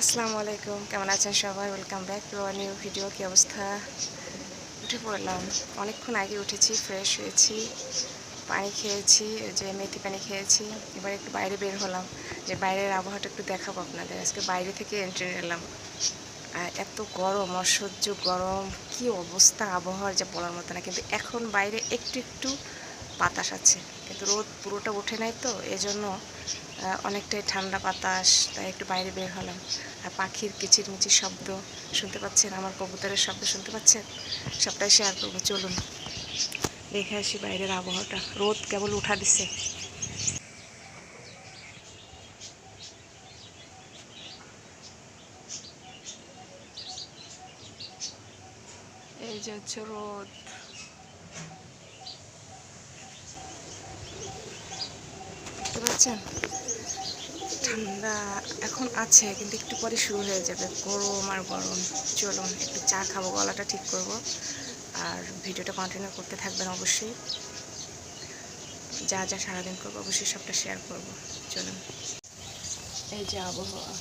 আসসালামু আলাইকুম, কেমন আছেন সবাই? Welcome back to our new video কী অবস্থা? উঠে পড়লাম। অনেকক্ষণ আগে উঠেছি ফ্রেশ হয়েছি, পানি খেয়েছি যে মেথি পানি খেয়েছি। এবার একটু বাইরে বের হলাম। যে বাইরের আবহাওয়াটা একটু দেখাবো আপনাদের। আজকে বাইরে থেকে এন্ট্রি নিলাম। আর এত গরম, অসহ্য গরম। কি অবস্থা আবহাওয়ার যা বলার মতো না। কিন্তু এখন বাইরে একটু একটু বাতাস আছে। কিন্তু রোদ পুরোটা ওঠে নাই তো, এজন্য অনেকটাই ঠান্ডা বাতাস, তাই একটু বাইরে বের হলাম। আর পাখির কিচিরমিচির শব্দ শুনতে পাচ্ছেন? আমার কবুতরের শব্দ শুনতে পাচ্ছেন? সবটাই শেয়ার করব, চলুন। দেখে আসি বাইরের আবহাওয়াটা। রোদ কেবল উঠা দিছে। এই যে হচ্ছে রোদ। দেখতে পাচ্ছেন? ঠান্ডা এখন আছে, কিন্তু একটু পরে শুরু হয়ে যাবে। গরম আর গরম। চলুন, একটু চা খাব, গলাটা ঠিক করব। আর ভিডিওটা কন্টিনিউ করতে থাকবেন অবশ্যই। যা যা সারাদিন করব, অবশ্যই সবটা শেয়ার করব। চলুন। এই যে আবহাওয়া।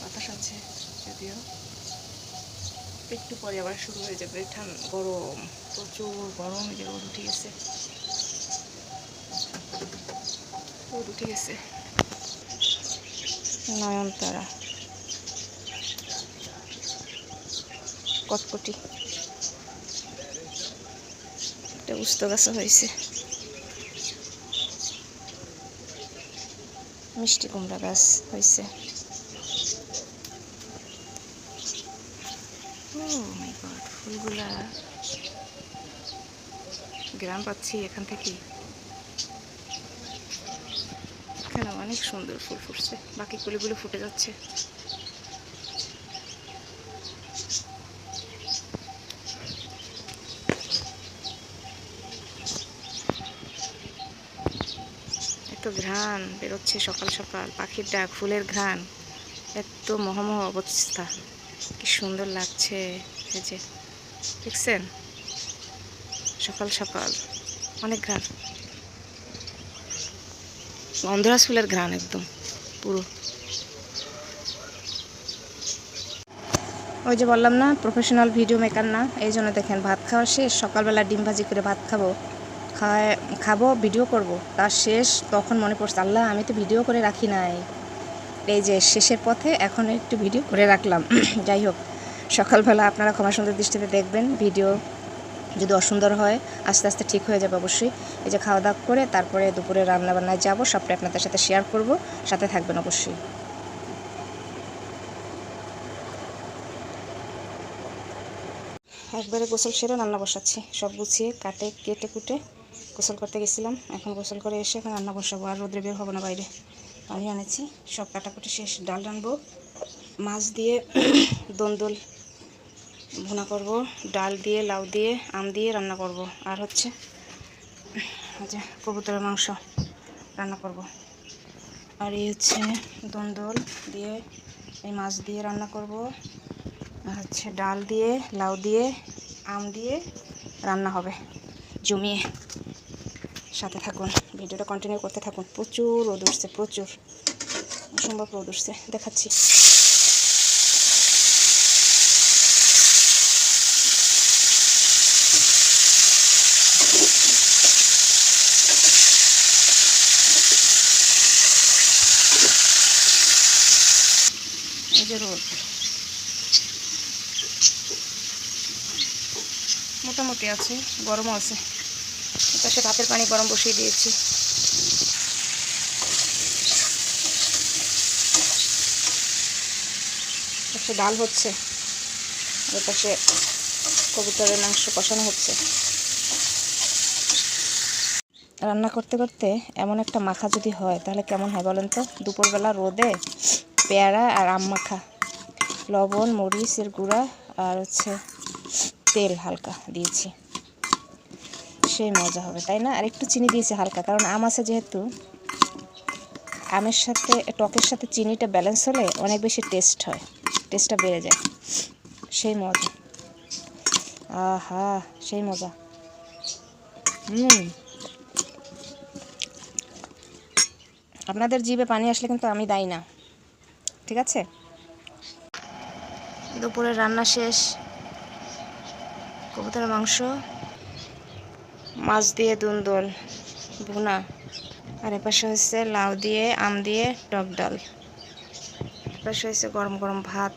বাতাস আছে, যদিও। একটু পরে আবার শুরু হয়ে যাবে। ঠান্ডা গরম, প্রচুর গরম যে রোদ উঠে গেছে। রোদ উঠে গেছে নয়নতারা। কটকটি। একটা উস্ত গাছা হয়েছে। মিষ্টি কুমড়া গাছ হয়েছে। গড ফুলগুলা। গ্রাম পাচ্ছি এখান থেকে। এখানে অনেক সুন্দর ফুল ফুটছে। বাকি কুলিগুলো ফুটে যাচ্ছে। এত ঘ্রাণ বেরোচ্ছে সকাল সকাল, পাখির ডাক, ফুলের ঘ্রাণ। এত মহমহ অবস্থা। কি সুন্দর লাগছে। এই যে, দেখছেন? সকাল সকাল, অনেক ঘ্রাণ। গন্ধরাজ ফুলের ঘ্রাণ একদম, পুরো। ওই যে বললাম না প্রফেশনাল ভিডিও মেকার না, এই জন্য দেখেন ভাত খাওয়া শেষ, সকালবেলা ডিম ভাজি করে ভাত খাব। খায় খাব ভিডিও করব তার শেষ, তখন মনে পড়ছে, আল্লাহ, আমি তো ভিডিও করে রাখি নাই। এই যে শেষের পথে এখন একটু ভিডিও করে রাখলাম। যাই হোক, সকালবেলা আপনারা ক্ষমা সুন্দর দৃষ্টিতে দেখবেন ভিডিও যদি অসুন্দর হয়, আস্তে আস্তে ঠিক হয়ে যাবে অবশ্যই। এই যে খাওয়া দাওয়া করে তারপরে দুপুরে রান্না বান্নায় যাব সবটা আপনাদের সাথে শেয়ার করব, সাথে থাকবেন অবশ্যই। একবারে গোসল সেরে রান্না বসাচ্ছি। সব গুছিয়ে কাটে, কেটে কুটে গোসল করতে গেছিলাম। এখন গোসল করে এসে এখন রান্না বসাবো, আর রোদ্রে বের হব না বাইরে। পানি আনেছি, সব কাটাকুটি শেষ। ডাল রানবো মাছ দিয়ে দন্দল ভুনা করব, ডাল দিয়ে, লাউ দিয়ে, আম দিয়ে রান্না করব। আর হচ্ছে যে কবুতরের মাংস রান্না করব। আর এই হচ্ছে দন্দল দিয়ে, এই মাছ দিয়ে রান্না করব। আর হচ্ছে ডাল দিয়ে, লাউ দিয়ে, আম দিয়ে রান্না হবে। জমিয়ে সাথে থাকুন, ভিডিওটা কন্টিনিউ করতে থাকুন। প্রচুর রোদ উঠছে, প্রচুর। অসম্ভব রোদ উঠছে, দেখাচ্ছি এই যে মোটামুটি আছে, গরমও আছে। পাশে ভাতের পানি গরম বসিয়ে দিয়েছি। পাশে ডাল হচ্ছে ওর পাশে কবুতরের মাংস কষানো হচ্ছে। রান্না করতে করতে এমন একটা মাখা যদি হয়, তাহলে কেমন হয় বলেন তো? দুপুরবেলা রোদে পেয়ারা আর মাখা। লবণ মরিচের গুঁড়া আর হচ্ছে তেল হালকা দিয়েছি। সেই মজা হবে, তাই না? আর একটু চিনি দিয়েছি হালকা, কারণ আম আছে যেহেতু। আমের সাথে, টকের সাথে চিনিটা ব্যালেন্স হলে অনেক বেশি টেস্ট হয়, টেস্টটা বেড়ে যায়। সেই মজা। আহা, সেই মজা। হুম। আপনাদের জিভে পানি আসলে কিন্তু আমি দাই না। ঠিক আছে? দুপুরে রান্না শেষ। কবুতর মাংস, মাছ দিয়ে দুন্দল, ভুনা, আর এপাশে হচ্ছে লাউ দিয়ে, আম দিয়ে, টক ডাল। এপাশে হচ্ছে গরম গরম ভাত।